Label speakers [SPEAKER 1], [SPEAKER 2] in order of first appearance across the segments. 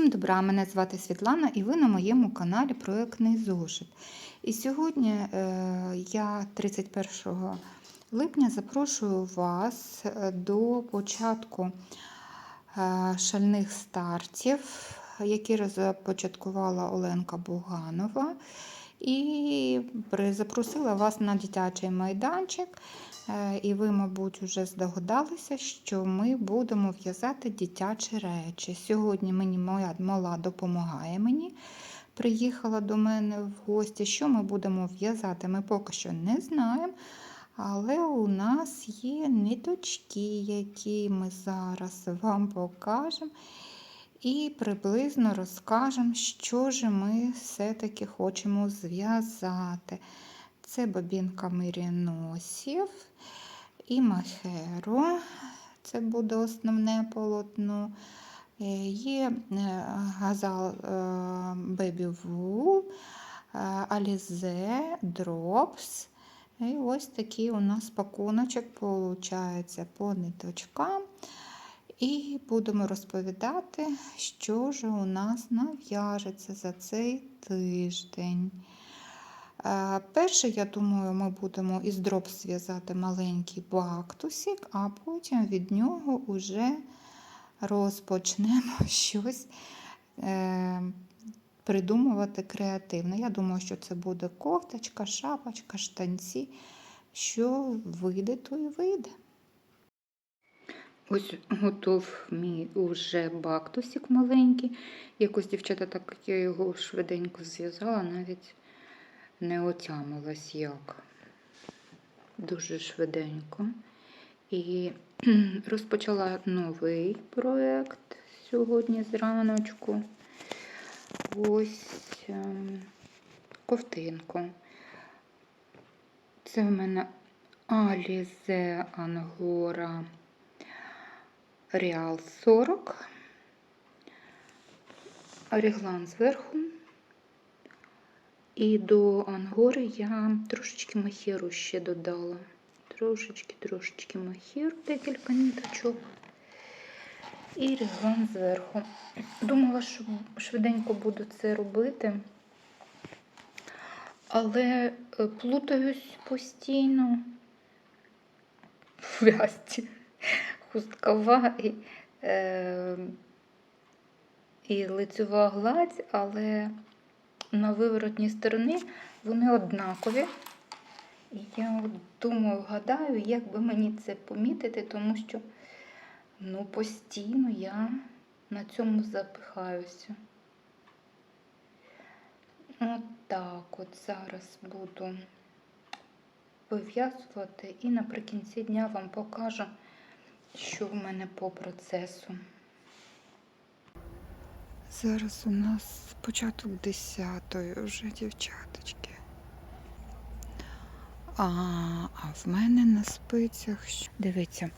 [SPEAKER 1] Всім добра, мене звати Світлана і ви на моєму каналі Проектний зошит. І сьогодні е, я 31 липня запрошую вас е, до початку е, шальних стартів, які розпочаткувала Оленка Буганова. І запросила вас на дитячий майданчик. Е, І ви, мабуть, вже здогадалися, що ми будемо в'язати дитячі речі. Сьогодні мені моя мала допомагає мені. Приїхала до мене в гості. Що ми будемо в'язати, ми поки що не знаємо. Але у нас є ниточки, які ми зараз вам покажемо. І приблизно розкажемо, що ж ми все-таки хочемо зв'язати. Це бобінка миріносів і махеро. Це буде основне полотно. Е, Є е, газал е, Baby Wool, е, Drops. І ось такий у нас пакуночок виходить по ниточкам. І будемо розповідати, що ж у нас нав'яжеться за цей тиждень. Е, Перше, я думаю, ми будемо із дроб зв'язати маленький бактусик, а потім від нього вже розпочнемо щось е, придумувати креативне. Я думаю, що це буде кофточка, шапочка, штанці. Що вийде, то і вийде. Ось готов мій уже бактусик маленький. Якось дівчата, так як я його швиденько зв'язала, навіть не отямилась як. Дуже швиденько. І розпочала новий проєкт сьогодні зраночку. Ось ем, ковтинку. Це в мене Alize Angora Real 40. Реглан зверху. І до ангори я трошечки махіру ще додала. Трошечки, трошечки махіру, декілька ниточок. І реглан зверху. Думала, що швиденько буду це робити, але е, плутаюсь постійно в в'язці. Хусткова і, е, і лицьова гладь, але на виворотній стороні вони однакові. І я думаю, гадаю, як би мені це помітити, тому що ну, постійно я на цьому запихаюся. От от зараз буду вив'язувати і наприкінці дня вам покажу, що в мене по процесу. Зараз у нас початок 10-ї вже дівчаточки. А, а в мене на спицях. Дивіться.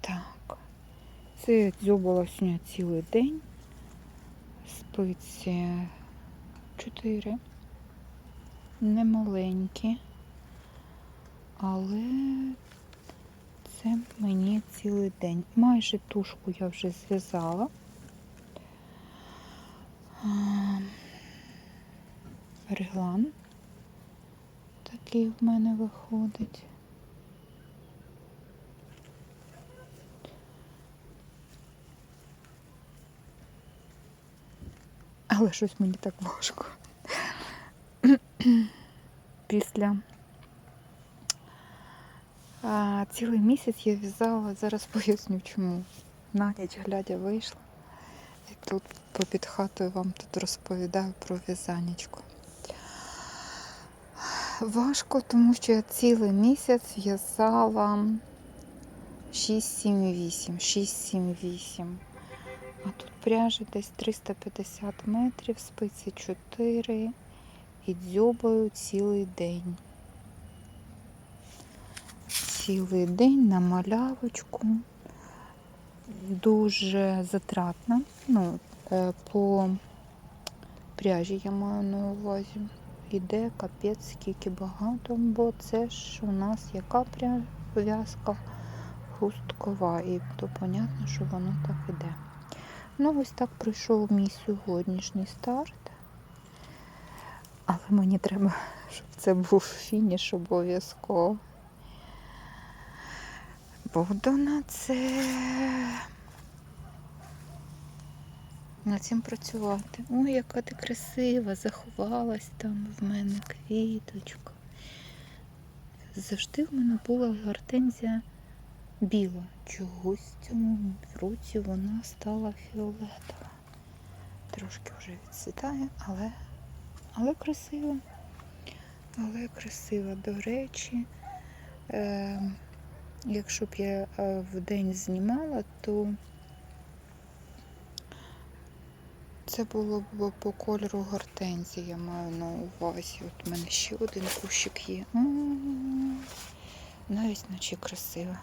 [SPEAKER 1] Так. Це я сьогодні цілий день. Спиці 4. Немаленькі. Але це мені цілий день. Майже тушку я вже зв'язала. Реглан такий в мене виходить. Але щось мені так важко. Після а, цілий місяць я в'язала, зараз поясню чому. На глядя вийшла. І тут попід хатою вам тут розповідаю про в'язанечку. Важко, тому що я цілий місяць в'язала 6-7-8, 6-7-8. А тут пряжі десь 350 метрів, спиці 4 і дзьобаю цілий день. Цілий день на малявочку. Дуже затратно. Ну, е, по пряжі я маю на увазі. Іде капець скільки багато, бо це ж у нас яка в'язка хусткова, і то понятно, що воно так іде. Ну, ось так пройшов мій сьогоднішній старт. Але мені треба, щоб це був фініш обов'язково. Буду на це над цим працювати. Ой, яка ти красива, заховалась там в мене квіточка. Завжди в мене була гортензія біла. Чогось цьому році вона стала фіолетова. Трошки вже відцвітає, але, але красива. Але красива. До речі, е, якщо б я е, в день знімала, то це було б по кольору гортензії, я маю на увазі. От у мене ще один кущик є. Навіть наче красива.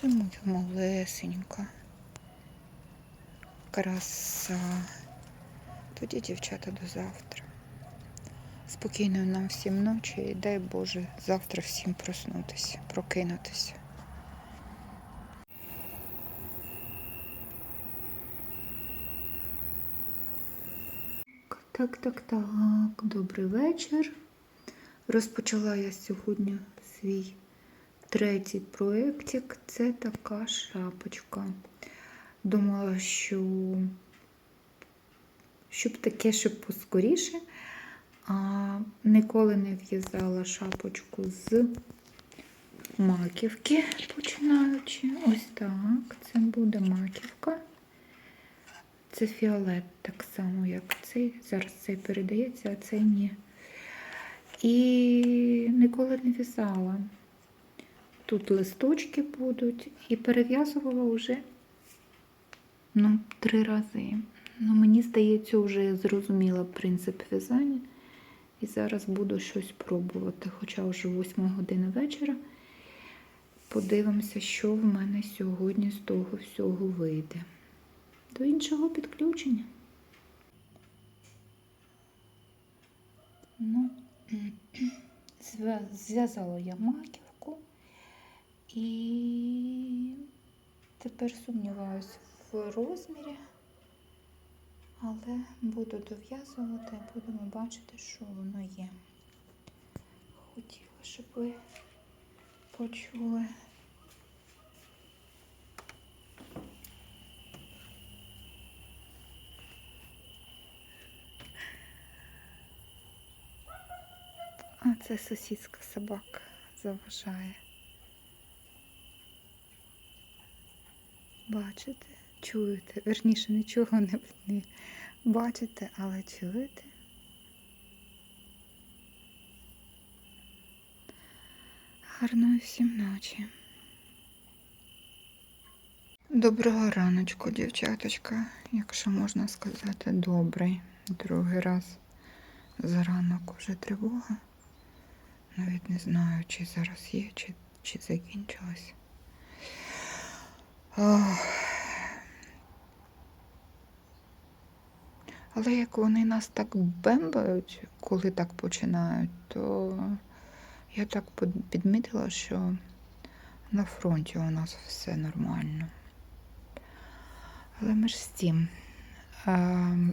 [SPEAKER 1] Ти моя малесенька. Краса. Тоді, дівчата, до завтра. Спокійної нам всім ночі і дай Боже завтра всім проснутися, прокинутися. Так, так, так, добрий вечір. Розпочала я сьогодні свій третій проєктик. Це така шапочка. Думала, що щоб таке, щоб поскоріше. А ніколи не в'язала шапочку з маківки, починаючи. Ось так. Це буде маківка. Це фіолет, так само, як цей. Зараз цей передається, а цей ні. І ніколи не в'язала. Тут листочки будуть. І перев'язувала вже ну, три рази. Ну, мені здається, вже зрозуміла принцип в'язання. І зараз буду щось пробувати. Хоча вже 8 година вечора. Подивимося, що в мене сьогодні з того всього вийде. До іншого підключення. Ну, зв'язала я маківку і тепер сумніваюся в розмірі, але буду дов'язувати, будемо бачити, що воно є. Хотіла, щоб ви почули. А це сусідська собака заважає. Бачите, чуєте, верніше нічого не, не бачите, але чуєте. Гарної всім ночі. Доброго раночку, дівчаточка, якщо можна сказати, добрий. Другий раз за ранок уже тривога. Навіть не знаю, чи зараз є, чи, чи закінчилась. Ох. Але як вони нас так бембають, коли так починають, то я так підмітила, що на фронті у нас все нормально. Але ми ж з тим.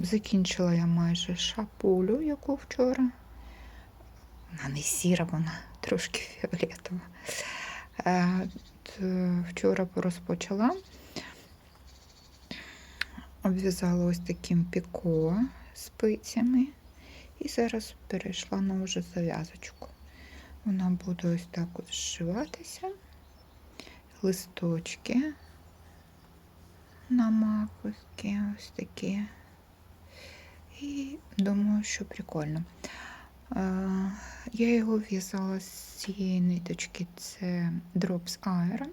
[SPEAKER 1] Закінчила я майже шапулю, яку вчора. Вона не сіра, вона трошки фіолетова. Вчора розпочала. Обв'язала ось таким піко спицями. І зараз перейшла на вже зав'язочку. Вона буде ось так от зшиватися. Листочки на маковки ось такі. І думаю, що прикольно. Я його в'язала з цієї ниточки, це Drops Iron.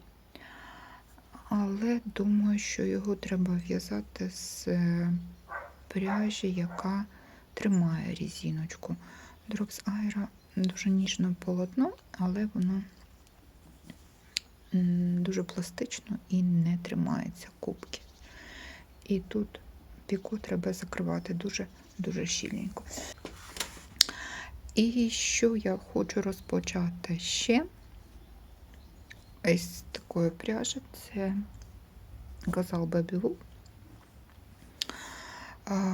[SPEAKER 1] Але думаю, що його треба в'язати з е, пряжі, яка тримає різіночку. Drops Iron дуже ніжне полотно, але воно дуже пластично і не тримається кубки. І тут піку треба закривати дуже дуже щільненько. І що я хочу розпочати ще? Із такої пряжі. Це Газал Wool.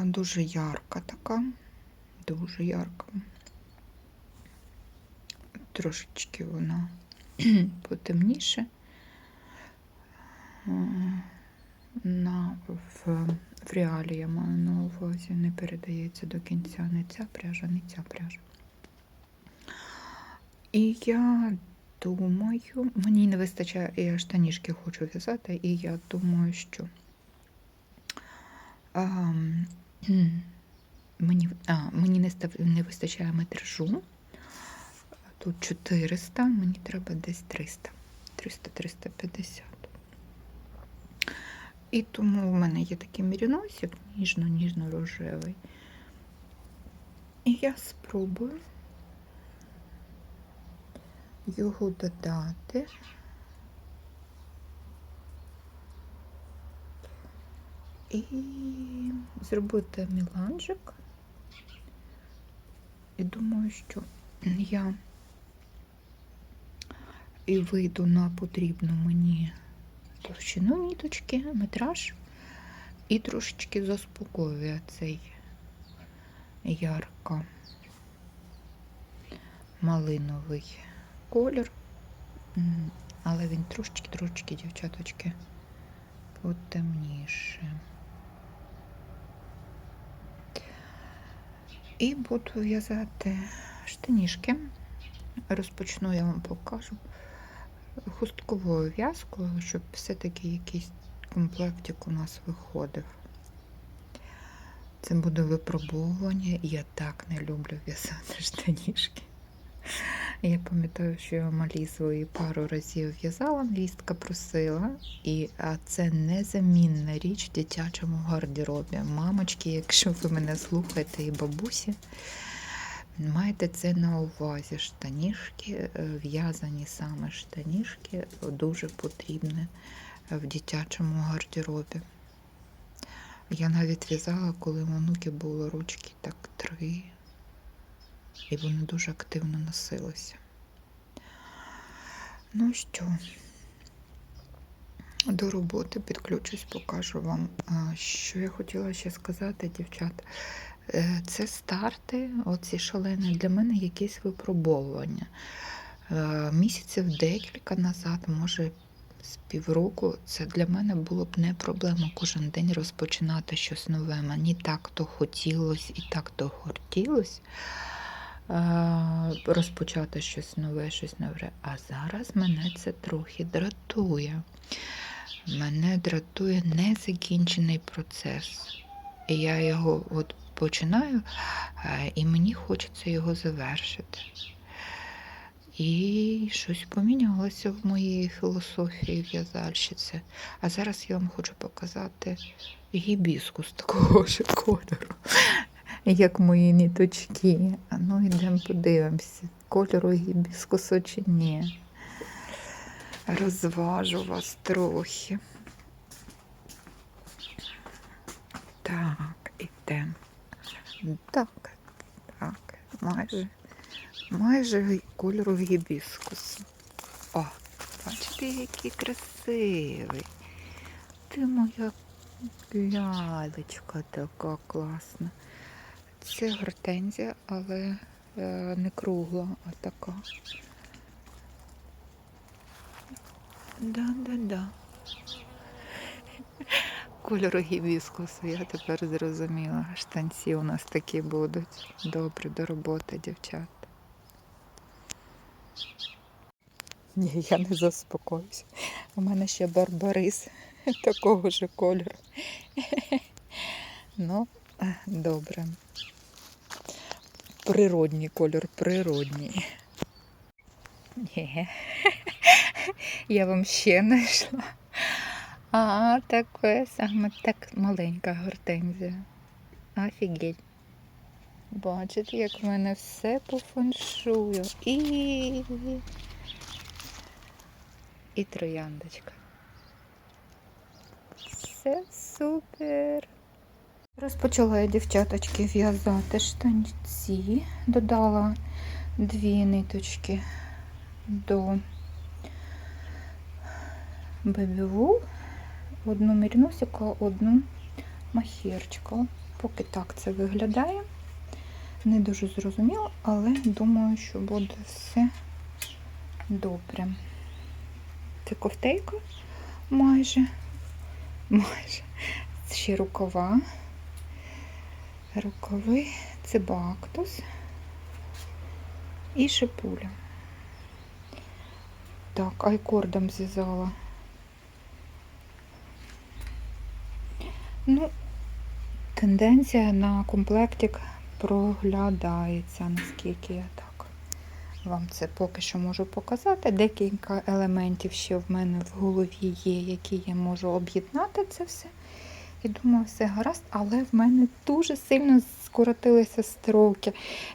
[SPEAKER 1] Дуже ярка така, дуже ярка. Трошечки вона потемніше. На, в, в реалі я маю на увазі, не передається до кінця не ця пряжа, не ця пряжа. І я думаю, мені не вистачає, я штанішки хочу в'язати, і я думаю, що а, мені, а, мені не, став, не вистачає метражу. Тут 400, мені треба десь 300. 300-350. І тому в мене є такий міріносик ніжно-ніжно-рожевий. І я спробую його додати. І зробити міланжик. І думаю, що я і вийду на потрібну мені товщину ніточки, метраж, і трошечки заспокоює цей ярко малиновий колір. Але він трошечки-трошечки, дівчаточки, потемніше. І буду в'язати штанішки. Розпочну, я вам покажу хустковою в'язкою, щоб все-таки якийсь комплектик у нас виходив. Це буде випробовування. Я так не люблю в'язати штанішки. Я пам'ятаю, що я малі свої пару разів в'язала, англістка просила, і, це незамінна річ в дитячому гардеробі. Мамочки, якщо ви мене слухаєте, і бабусі, майте це на увазі. Штанішки, е, в'язані саме штанішки, дуже потрібні в дитячому гардеробі. Я навіть в'язала, коли онуки було ручки так три, і вони дуже активно носилися. Ну що, до роботи підключусь, покажу вам, що я хотіла ще сказати, дівчат. Е, Це старти, оці шалені, для мене якісь випробовування. Е, Місяців декілька назад, може з півроку, це для мене було б не проблема кожен день розпочинати щось нове. Мені так то хотілося і так то хотілося е, розпочати щось нове, щось нове. А зараз мене це трохи дратує. Мене дратує незакінчений процес. І я його от починаю, е, і мені хочеться його завершити. І щось помінялося в моїй філософії в'язальщиці. А зараз я вам хочу показати гібіскус такого ж кольору, як мої ніточки. А ну йдемо подивимося, кольору гібіскусу чи ні. Розважу вас трохи. Так, ідемо. Так, так, майже. Майже кольору гібіскусу. О, бачите, який красивий. Ти моя лялечка така класна. Це гортензія, але е, не кругла, а така. Да-да-да. Кольору гібіскусу, я тепер зрозуміла. Штанці у нас такі будуть. Добре до роботи, дівчат. Ні, я не заспокоюсь. У мене ще барбарис такого ж кольору. Ну, е, добре. Природній кольор, природній. Ні. Я вам ще знайшла. А, таке саме так маленька гортензія. Офігеть. Бачите, як в мене все по. І і трояндочка. Все супер. Розпочала я, дівчаточки, в'язати штанці. Додала дві ниточки до бебіву, одну міріносика, одну махірчика. Поки так це виглядає. Не дуже зрозуміло, але думаю, що буде все добре. Це кофтейка майже. Майже. Ще рукава. Рукави, це бактус і шипуля. Так, айкордом зв'язала. Ну, тенденція на комплектик проглядається, наскільки я так вам це поки що можу показати. Декілька елементів ще в мене в голові є, які я можу об'єднати це все. І думаю, все гаразд, але в мене дуже сильно скоротилися строки.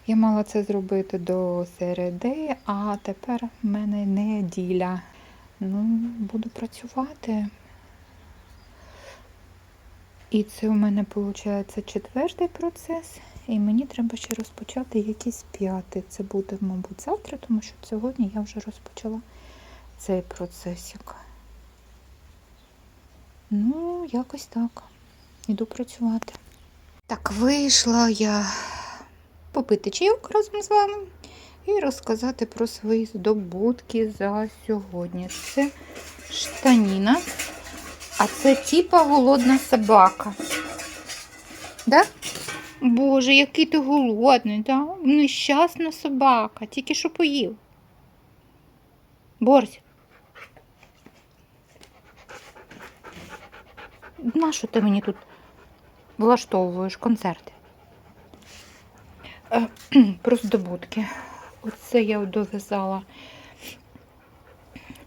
[SPEAKER 1] Я мала це зробити до середи, а тепер в мене неділя. Ну, буду працювати. І це у мене виходить четвертий процес, і мені треба ще розпочати якийсь п'ятий. Це буде, мабуть, завтра, тому що сьогодні я вже розпочала цей процесик. Ну, якось так. Іду працювати. Так, вийшла я попити чайок разом з вами і розказати про свої здобутки за сьогодні. Це штаніна, а це типа голодна собака. Да? Боже, який ти голодний, да? Нещасна собака, тільки що поїв. Борсь. Нащо ти мені тут влаштовуєш концерти? Е, Про здобутки. Оце я дов'язала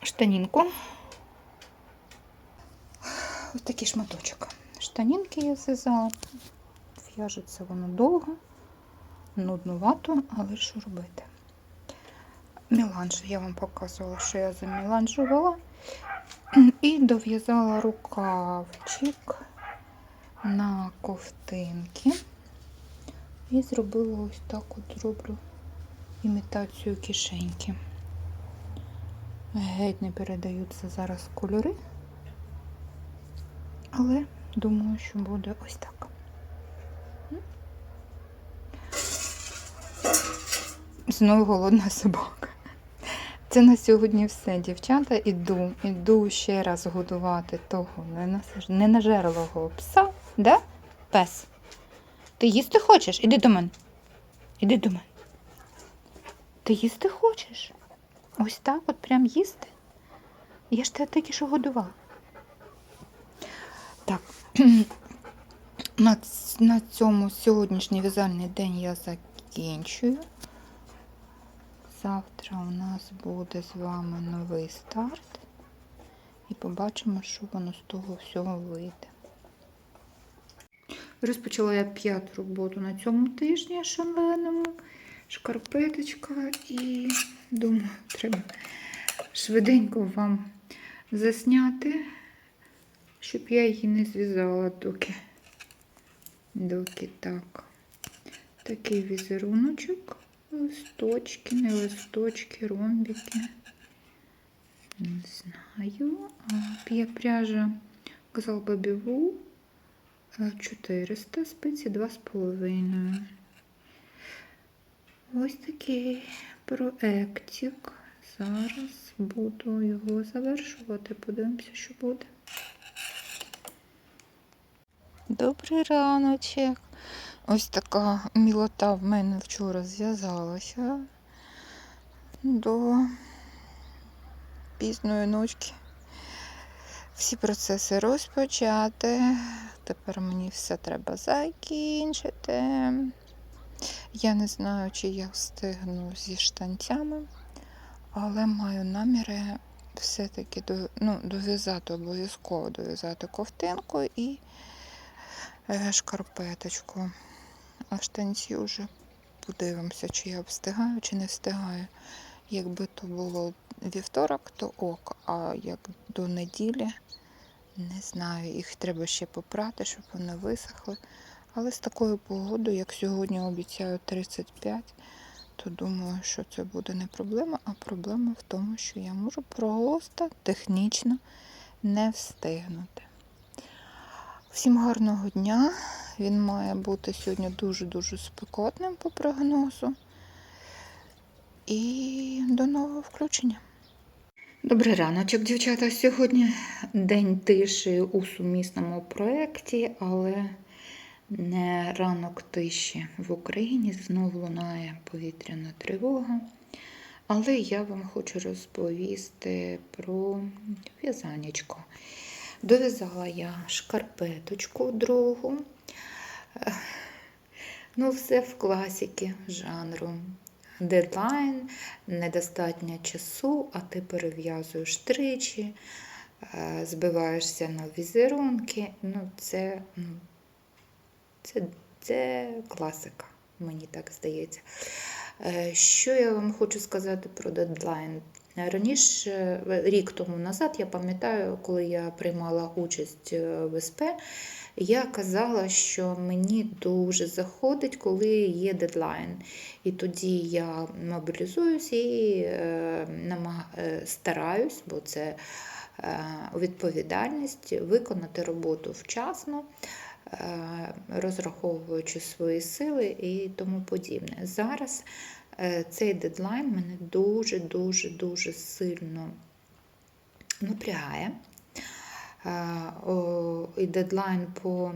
[SPEAKER 1] штанінку. Ось такий шматочок. Штанінки я зв'язала. В'яжеться воно довго, нуднувато, але що робити? Міланж я вам показувала, що я заміланжувала. І дов'язала рукавчик на ковтинки. І зробила ось так от зроблю імітацію кишеньки. Геть не передаються зараз кольори, але думаю, що буде ось так. Знову голодна собака. Це на сьогодні все, дівчата. Іду, іду ще раз годувати того ненажерлого пса, да? Пес. Ти їсти хочеш? Іди до мене. Іди до мене. Ти їсти хочеш? Ось так от прям їсти? Я ж тебе тільки що годувала. Так. На, на цьому сьогоднішній в'язальний день я закінчую. Завтра у нас буде з вами новий старт. І побачимо, що воно з того всього вийде. Розпочала я п'яту роботу на цьому тижні шаленому. Шкарпеточка і думаю, треба швиденько вам засняти, щоб я її не зв'язала доки. Доки так. Такий візеруночок. Листочки, не листочки, ромбики. Не знаю. П'є пряжа казал Бабіву 400 спиці 2,5. Ось такий проектик. Зараз буду його завершувати. Подивимося, що буде. Добрий раночок. Ось така мілота в мене вчора зв'язалася до пізної ночки. Всі процеси розпочати. Тепер мені все треба закінчити. Я не знаю, чи я встигну зі штанцями, але маю наміри все-таки ну, дов'язати обов'язково дов'язати ковтинку і е, шкарпеточку. А штанці вже подивимося, чи я встигаю, чи не встигаю. Якби то було вівторок, то ок, а як до неділі, не знаю, їх треба ще попрати, щоб вони висохли. Але з такою погодою, як сьогодні обіцяю 35, то думаю, що це буде не проблема, а проблема в тому, що я можу просто технічно не встигнути. Всім гарного дня. Він має бути сьогодні дуже-дуже спекотним по прогнозу. І до нового включення. Добрий раночок, дівчата. Сьогодні день тиші у сумісному проєкті, але не ранок тиші в Україні. Знову лунає повітряна тривога. Але я вам хочу розповісти про в'язанечко. Дов'язала я шкарпеточку другу. Ну, все в класіки жанру. Дедлайн, недостатньо часу, а ти перев'язуєш тричі, е, збиваєшся на візерунки. Ну, це, ну, це, це класика, мені так здається. Е, Що я вам хочу сказати про дедлайн? Раніше, рік тому назад, я пам'ятаю, коли я приймала участь е, в СП, я казала, що мені дуже заходить, коли є дедлайн. І тоді я мобілізуюсь і е, е, стараюсь, бо це е, відповідальність виконати роботу вчасно, е, розраховуючи свої сили і тому подібне. Зараз е, цей дедлайн мене дуже-дуже дуже сильно напрягає. Е, І дедлайн по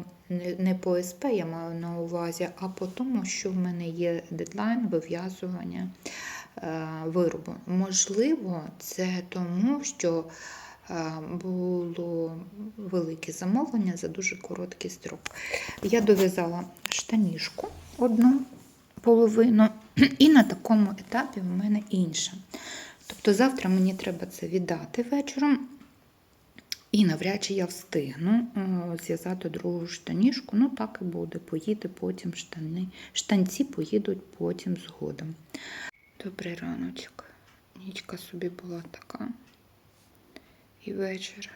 [SPEAKER 1] не по СП я маю на увазі, а по тому, що в мене є дедлайн вив'язування е, виробу. Можливо, це тому, що е, було велике замовлення за дуже короткий строк. Я дов'язала штанішку одну половину, і на такому етапі в мене інша. Тобто завтра мені треба це віддати вечором. І навряд чи я встигну е, зв'язати другу штанішку. Ну, так і буде. Поїде потім штани. Штанці поїдуть потім згодом. Добрий раночок. Нічка собі була така. І вечір.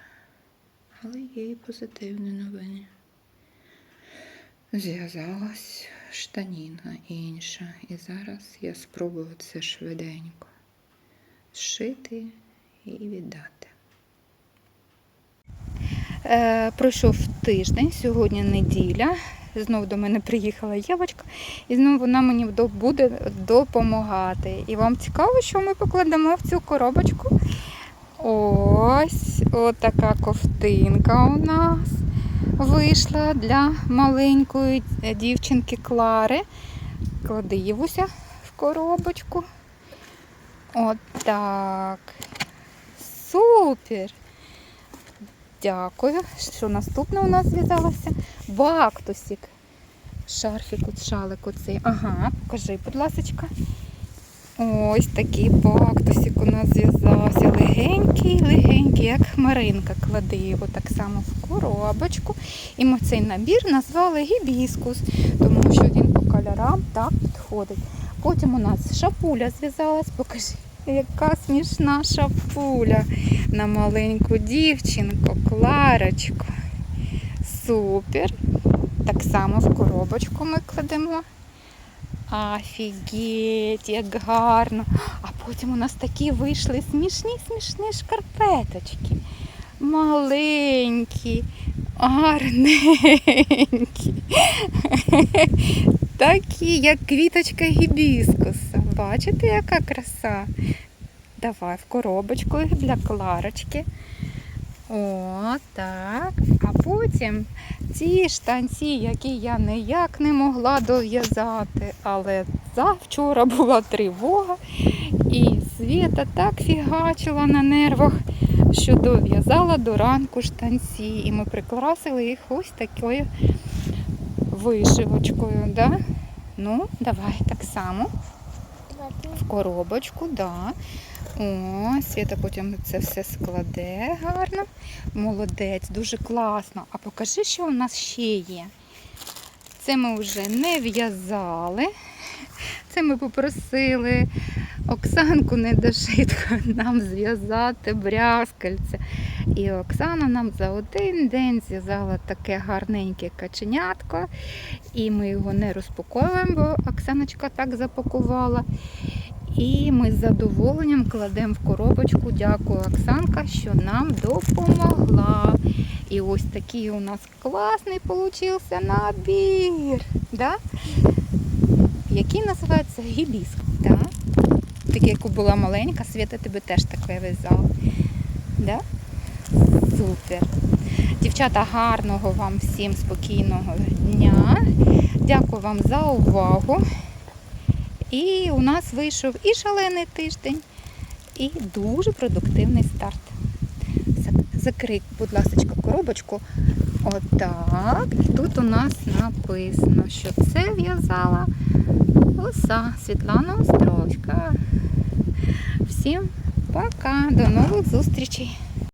[SPEAKER 1] Але є і позитивні новини. Зв'язалась штаніна інша. І зараз я спробую це швиденько зшити і віддати. Е, пройшов тиждень, сьогодні неділя. Знову до мене приїхала Євочка, і знову вона мені буде допомагати. І вам цікаво, що ми покладемо в цю коробочку? Ось отака ковтинка у нас вийшла для маленької дівчинки Клари. Клади Євуся в коробочку. Отак. Супер! Дякую. Що наступне у нас зв'язалося? Бактусик. Шарфік, от шалик оцей. Ага, покажи, будь ласка. Ось такий бактусик у нас зв'язався. Легенький, легенький, як хмаринка. Клади його так само в коробочку. І ми цей набір назвали гібіскус, тому що він по кольорам так підходить. Потім у нас шапуля зв'язалась, покажи. Яка смішна шапуля на маленьку дівчинку, Кларочку. Супер. Так само в коробочку ми кладемо. Офігеть, як гарно. А потім у нас такі вийшли смішні, смішні шкарпеточки. Маленькі, гарненькі. Такі, як квіточка гібіскуса. Бачите, яка краса? Давай в коробочку для Кларочки. О, так. А потім ці штанці, які я ніяк не могла дов'язати, але завчора була тривога, і Світа так фігачила на нервах, що дов'язала до ранку штанці. І ми прикрасили їх ось такою вишивочкою. Да? Ну, давай так само в коробочку, да. О, Свята потім це все складе гарно. Молодець, дуже класно. А покажи, що у нас ще є. Це ми вже не в'язали. Це ми попросили Оксанку недошитку нам зв'язати брязкальце. І Оксана нам за один день зв'язала таке гарненьке каченятко. І ми його не розпаковуємо, бо Оксаночка так запакувала. І ми з задоволенням кладемо в коробочку. Дякую, Оксанка, що нам допомогла. І ось такий у нас класний получився набір. Да? Який називається гібіск. Да? Такий, як була маленька, Свята тебе теж таке в'язала. Да? Супер. Дівчата, гарного вам всім спокійного дня. Дякую вам за увагу. І у нас вийшов і шалений тиждень, і дуже продуктивний старт. Зак- Закрий, будь ласка, коробочку. Отак. І тут у нас написано, що це в'язала оса Світлана Острочка. Всім пока, до нових зустрічей!